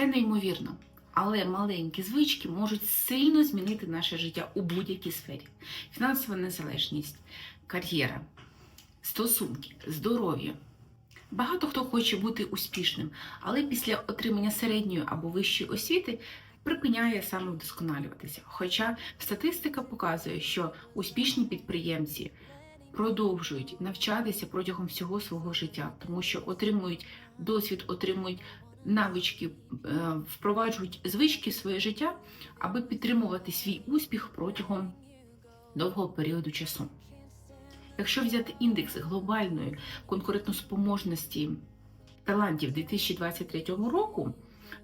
Це неймовірно. Але маленькі звички можуть сильно змінити наше життя у будь-якій сфері: фінансова незалежність, кар'єра, стосунки, здоров'я. Багато хто хоче бути успішним, але після отримання середньої або вищої освіти припиняє самовдосконалюватися. Хоча статистика показує, що успішні підприємці продовжують навчатися протягом всього свого життя, тому що отримують досвід, отримують навички, е, впроваджують звички в своє життя, аби підтримувати свій успіх протягом довгого періоду часу. Якщо взяти індекс глобальної конкурентоспроможності талантів 2023 року,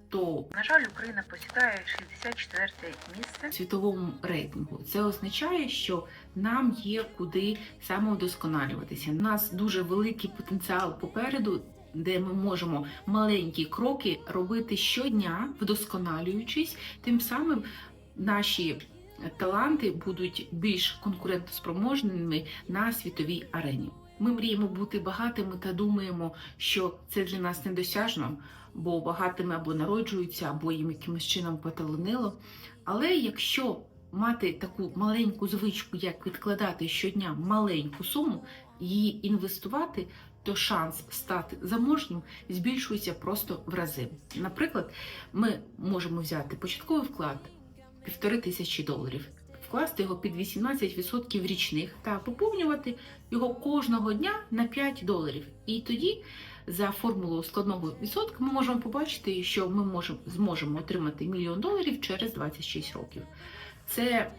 то На жаль, Україна посідає 64 місце. в світовому рейтингу це означає, що нам є куди самовдосконалюватися. У нас дуже великий потенціал попереду, де ми можемо маленькі кроки робити щодня, вдосконалюючись, тим самим наші таланти будуть більш конкурентоспроможними на світовій арені. Ми мріємо бути багатими та думаємо, що це для нас недосяжно, бо багатими або народжуються, або їм якимось чином поталонило. Але якщо мати таку маленьку звичку, як відкладати щодня маленьку суму, її інвестувати, то шанс стати заможнім збільшується просто в рази. Наприклад, ми можемо взяти початковий вклад півтори тисячі доларів, вкласти його під 18% річних та поповнювати його кожного дня на 5 доларів. І тоді за формулою складного відсотка ми можемо побачити, що ми можемо зможемо отримати мільйон доларів через 26 років. Це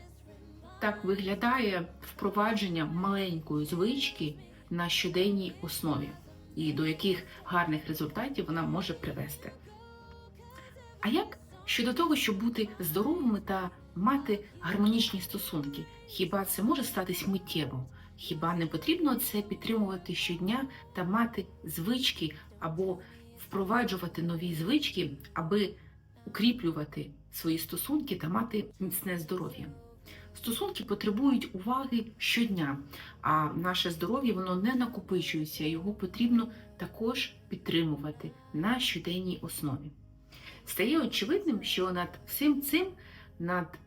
так виглядає впровадження маленької звички на щоденній основі, і до яких гарних результатів вона може привести. А як щодо того, щоб бути здоровими та мати гармонічні стосунки, хіба це може статись миттєво? Хіба не потрібно це підтримувати щодня та мати звички або впроваджувати нові звички, аби укріплювати свої стосунки та мати міцне здоров'я? Стосунки потребують уваги щодня, а наше здоров'я воно не накопичується, його потрібно також підтримувати на щоденній основі. Стає очевидним, що над всім цим, над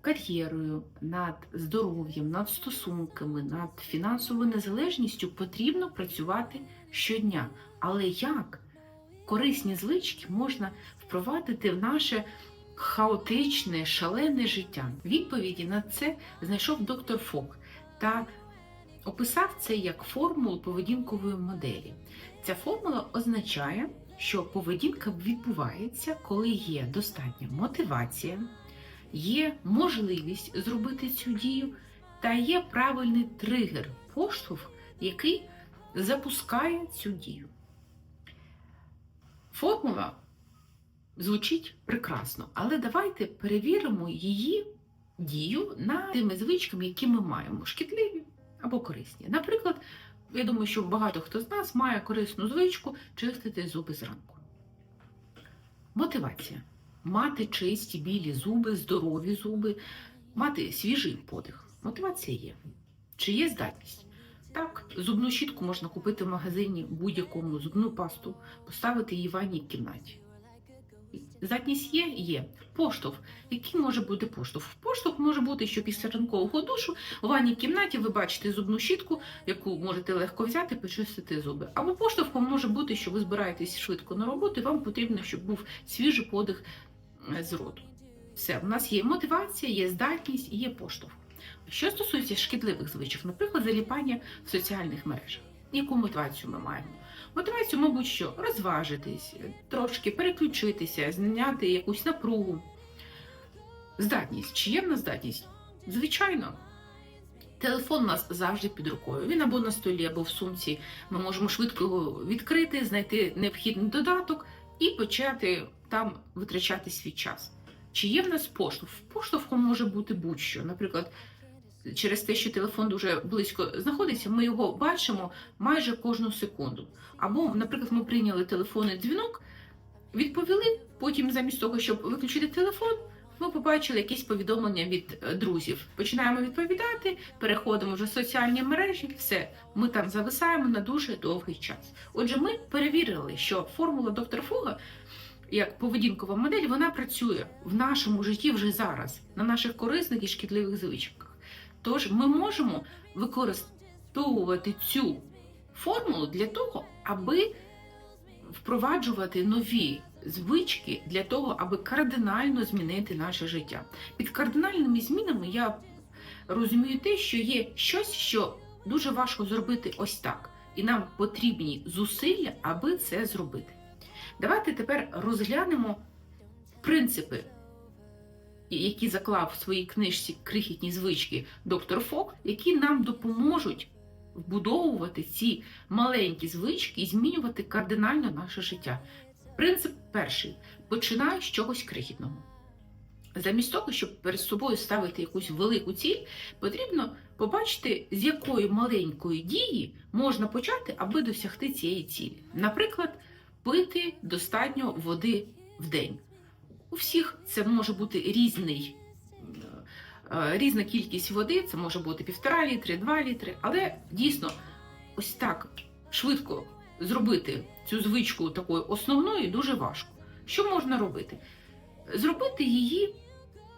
кар'єрою, над здоров'ям, над стосунками, над фінансовою незалежністю потрібно працювати щодня. Але як корисні звички можна впровадити в наше хаотичне, шалене життя? Відповіді на це знайшов доктор Фок та описав це як формулу поведінкової моделі. Ця формула означає, що поведінка відбувається, коли є достатня мотивація, є можливість зробити цю дію, та є правильний тригер, поштовх, який запускає цю дію. Формула звучить прекрасно, але давайте перевіримо її дію над тими звичками, які ми маємо, шкідливі або корисні. Наприклад, я думаю, що багато хто з нас має корисну звичку чистити зуби зранку. Мотивація. Мати чисті білі зуби, здорові зуби, мати свіжий подих. Мотивація є. Чи є здатність? Так, зубну щітку можна купити в магазині будь-якому зубну пасту, поставити її в ванній кімнаті. Здатність є? Є. Поштовх. Який може бути поштовх? Поштовх може бути, що після ранкового душу у ванній кімнаті ви бачите зубну щітку, яку можете легко взяти, почистити зуби. Або поштовхом може бути, що ви збираєтесь швидко на роботу, і вам потрібно, щоб був свіжий подих е, з роту. Все, у нас є мотивація, є здатність і є поштовх. Що стосується шкідливих звичок, наприклад, заліпання в соціальних мережах. Яку мотивацію ми маємо? Мотивацію, мабуть, що розважитись, трошки переключитися, зняти якусь напругу. Здатність. Чи є в нас здатність? Звичайно. Телефон у нас завжди під рукою. Він або на столі, або в сумці. Ми можемо швидко його відкрити, знайти необхідний додаток і почати там витрачати свій час. Чи є в нас поштовх? Поштовхом може бути будь-що. Наприклад, через те, що телефон дуже близько знаходиться, ми його бачимо майже кожну секунду. Або, наприклад, ми прийняли телефонний дзвінок, відповіли, потім замість того, щоб виключити телефон, ми побачили якісь повідомлення від е, друзів. Починаємо відповідати, переходимо вже в соціальні мережі, все, ми там зависаємо на дуже довгий час. Отже, ми перевірили, що формула доктора Фуга як поведінкова модель, вона працює в нашому житті вже зараз, на наших корисних і шкідливих звичках. Тож ми можемо використовувати цю формулу для того, аби впроваджувати нові звички для того, аби кардинально змінити наше життя. Під кардинальними змінами я розумію те, що є щось, що дуже важко зробити ось так, і нам потрібні зусилля, аби це зробити. Давайте тепер розглянемо принципи, які заклав в своїй книжці крихітні звички доктор Фок, які нам допоможуть вбудовувати ці маленькі звички і змінювати кардинально наше життя. Принцип перший: починай з чогось крихітного. Замість того, щоб перед собою ставити якусь велику ціль, потрібно побачити, з якої маленької дії можна почати, аби досягти цієї цілі. Наприклад, пити достатньо води в день. У всіх це може бути різний, е, різна кількість води, це може бути півтора літри, два літри, але дійсно ось так швидко зробити цю звичку такою основною дуже важко. Що можна робити? Зробити її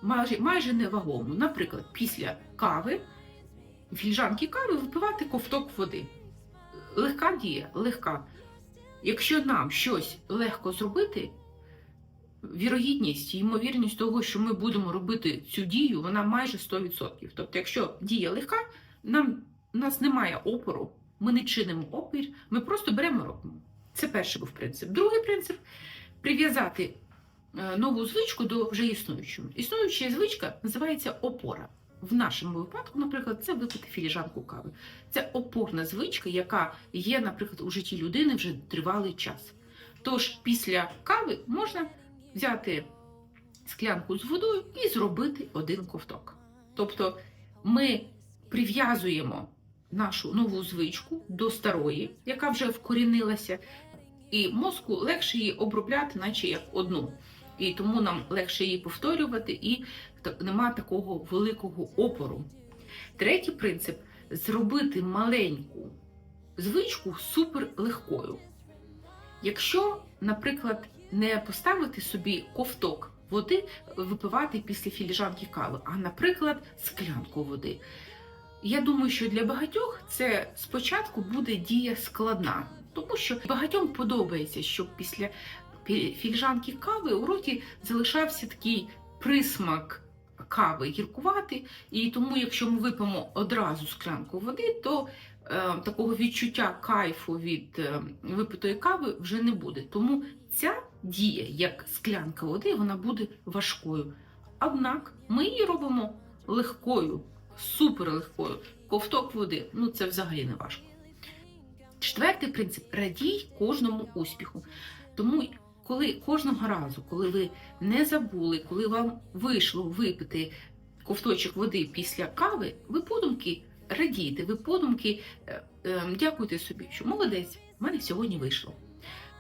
майже, майже невагому. Наприклад, після кави, фільжанки кави випивати ковток води. Легка дія, легка. Якщо нам щось легко зробити, вірогідність і ймовірність того, що ми будемо робити цю дію, вона майже 100%. Тобто, якщо дія легка, нам, у нас немає опору, ми не чинимо опір, ми просто беремо робимо. Це перший був принцип. Другий принцип прив'язати е, нову звичку до вже існуючої. Існуюча звичка називається опора. В нашому випадку, наприклад, це випити філіжанку кави. Це опорна звичка, яка є, наприклад, у житті людини вже тривалий час. Тож після кави можна взяти склянку з водою і зробити один ковток. Тобто ми прив'язуємо нашу нову звичку до старої, яка вже вкорінилася, і мозку легше її обробляти, наче як одну. І тому нам легше її повторювати, і нема такого великого опору. Третій принцип зробити маленьку звичку супер легкою. Якщо, наприклад, не поставити собі ковток води випивати після філіжанки кави, а, наприклад, склянку води. Я думаю, що для багатьох це спочатку буде дія складна, тому що багатьом подобається, щоб після пі- філіжанки кави у роті залишався такий присмак кави гіркувати. І тому, якщо ми вип'ємо одразу склянку води, то е, такого відчуття кайфу від е, випитої кави вже не буде. Тому ця дія, як склянка води, вона буде важкою. Однак ми її робимо легкою, супер легкою. Ковток води ну це взагалі не важко. Четвертий принцип радій кожному успіху. Тому, коли кожного разу, коли ви не забули, коли вам вийшло випити ковточок води після кави, ви подумки радійте, ви подумки е, е, дякуйте собі, що молодець, в мене сьогодні вийшло.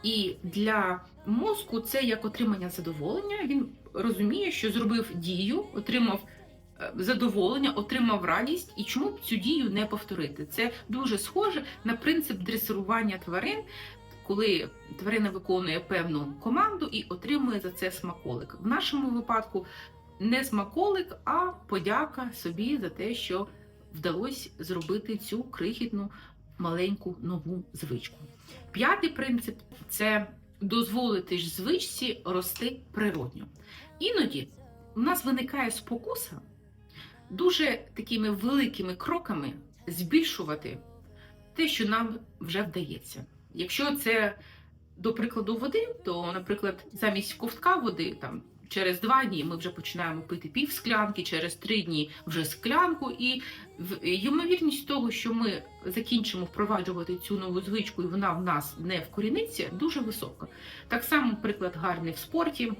І для мозку це як отримання задоволення. Він розуміє, що зробив дію, отримав е, задоволення, отримав радість, і чому б цю дію не повторити? Це дуже схоже на принцип дресирування тварин, коли тварина виконує певну команду і отримує за це смаколик. В нашому випадку не смаколик, а подяка собі за те, що вдалося зробити цю крихітну маленьку нову звичку. П'ятий принцип це дозволити ж звичці рости природньо. Іноді у нас виникає спокуса дуже такими великими кроками збільшувати те, що нам вже вдається. Якщо це до прикладу води, то, наприклад, замість ковтка води там. Через два дні ми вже починаємо пити пів склянки, через три дні вже склянку, і в- ймовірність того, що ми закінчимо впроваджувати цю нову звичку, і вона в нас не вкоріниться, дуже висока. Так само, приклад гарний в спорті.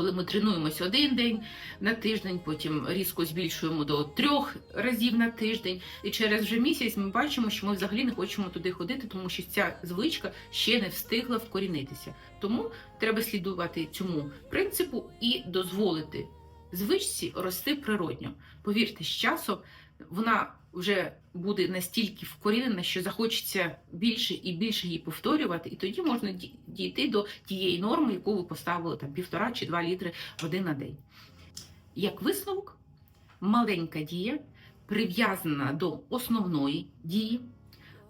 Коли ми тренуємося один день на тиждень, потім різко збільшуємо до трьох разів на тиждень, і через вже місяць ми бачимо, що ми взагалі не хочемо туди ходити, тому що ця звичка ще не встигла вкорінитися. Тому треба слідувати цьому принципу і дозволити звичці рости природньо. Повірте, з часом вона вже буде настільки вкорінена, що захочеться більше і більше її повторювати, і тоді можна дійти до тієї норми, яку ви поставили там півтора чи два літри води на день. Як висновок, маленька дія прив'язана до основної дії,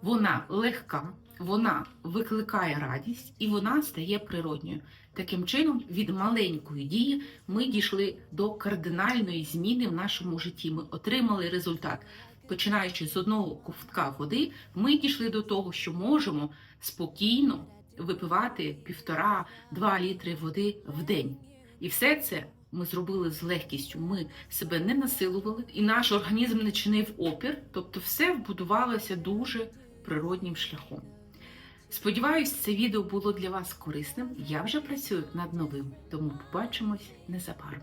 вона легка, вона викликає радість і вона стає природньою. Таким чином, від маленької дії ми дійшли до кардинальної зміни в нашому житті. Ми отримали результат. Починаючи з одного ковтка води, ми дійшли до того, що можемо спокійно випивати півтора-два літри води в день. І все це ми зробили з легкістю. Ми себе не насилували, і наш організм не чинив опір. Тобто, все вбудувалося дуже природнім шляхом. Сподіваюсь, це відео було для вас корисним. Я вже працюю над новим, тому побачимось незабаром.